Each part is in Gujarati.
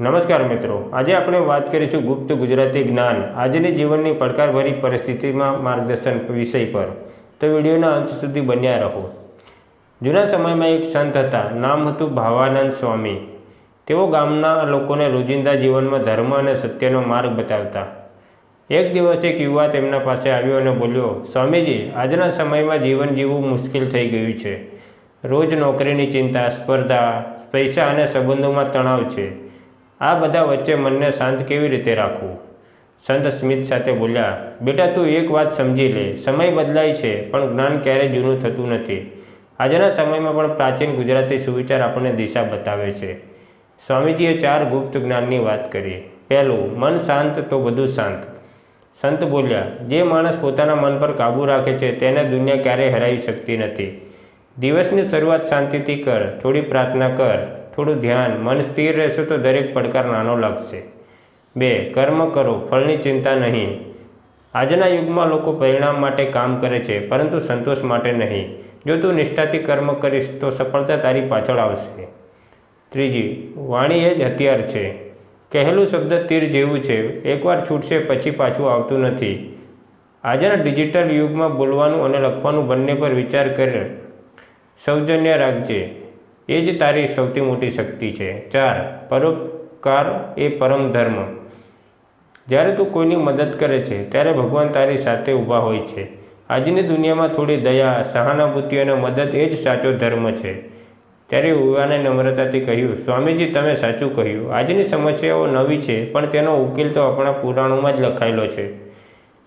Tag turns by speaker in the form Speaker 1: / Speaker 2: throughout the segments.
Speaker 1: નમસ્કાર મિત્રો. આજે આપણે વાત કરીશું ગુપ્ત ગુજરાતી જ્ઞાન, આજની જીવનની પડકારભરી પરિસ્થિતિમાં માર્ગદર્શન વિષય પર. તો વિડીયોના અંત સુધી બન્યા રહો. જૂના સમયમાં એક સંત હતા, નામ હતું ભાવાનંદ સ્વામી. તેઓ ગામના લોકોને રોજિંદા જીવનમાં ધર્મ અને સત્યનો માર્ગ બતાવતા. એક દિવસ એક યુવા તેમના પાસે આવ્યો અને બોલ્યો, સ્વામીજી, આજના સમયમાં જીવન જીવવું મુશ્કેલ થઈ ગયું છે. રોજ નોકરીની ચિંતા, સ્પર્ધા, પૈસા અને સંબંધોમાં તણાવ છે. આ બધા વચ્ચે મનને શાંત કેવી રીતે રાખવું? સંત સ્મિત સાથે બોલ્યા, બેટા, તું એક વાત સમજી લે. સમય બદલાય છે, પણ જ્ઞાન ક્યારેય જૂનું થતું નથી. આજના સમયમાં પણ પ્રાચીન ગુજરાતી સુવિચાર આપણને દિશા બતાવે છે. સ્વામીજીએ ચાર ગુપ્ત જ્ઞાનની વાત કરી. પહેલું, મન શાંત તો બધું શાંત. સંત બોલ્યા, જે માણસ પોતાના મન પર કાબૂ રાખે છે, તેને દુનિયા ક્યારેય હરાવી શકતી નથી. દિવસની શરૂઆત શાંતિથી કર, થોડી પ્રાર્થના કર. થોડું ધ્યાન, મન સ્થિર રહેશે તો દરેક પડકાર નાનો લાગશે. બે, કર્મ કરો, ફળની ચિંતા નહીં. આજના યુગમાં લોકો પરિણામ માટે કામ કરે છે, પરંતુ સંતોષ માટે નહીં. જો તું નિષ્ઠાથી કર્મ કરીશ, તો સફળતા તારી પાછળ આવશે. ત્રીજી, વાણી એ જ હથિયાર છે. કહેલું શબ્દ તીર જેવું છે. એકવાર છૂટશે, પછી પાછું આવતું નથી. આજના ડિજિટલ યુગમાં બોલવાનું અને લખવાનું બંને પર વિચાર કર. સૌજન્ય રાખજે. એ જ તારી સૌથી મોટી શક્તિ છે. ચાર પરોપકાર એ પરમ ધર્મ. જ્યારે તું કોઈની મદદ કરે છે, ત્યારે ભગવાન તારી સાથે ઊભા હોય છે. આજની દુનિયામાં થોડી દયા, સહાનુભૂતિ અને મદદ એ જ સાચો ધર્મ છે. ત્યારે યુવાને નમ્રતાથી કહ્યું, સ્વામીજી, તમે સાચું કહ્યું. આજની સમસ્યાઓ નવી છે, પણ તેનો ઉકેલ તો આપણા પુરાણોમાં જ લખાયેલો છે.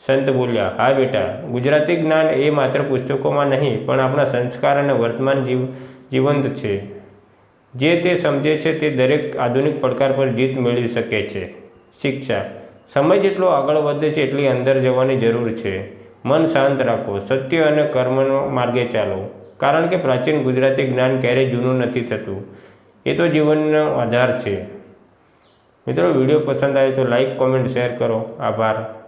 Speaker 1: સંત બોલ્યા, હા બેટા, ગુજરાતી જ્ઞાન એ માત્ર પુસ્તકોમાં નહીં, પણ આપણા સંસ્કાર અને વર્તમાન જીવ જીવંત છે. જે તે સમજે છે તે દરેક આધુનિક પડકાર પર જીત મેળવી શકે છે. શિક્ષા. સમય જેટલો આગળ વધે છે એટલી અંદર જવાની જરૂર છે. મન શાંત રાખો. સત્ય અને કર્મનો માર્ગે ચાલો. કારણ કે પ્રાચીન ગુજરાતી જ્ઞાન ક્યારેય જૂનું નથી થતું. એ તો જીવનનો આધાર છે. મિત્રો, વીડિયો પસંદ આવે તો લાઇક કોમેન્ટ શેર કરો. આભાર.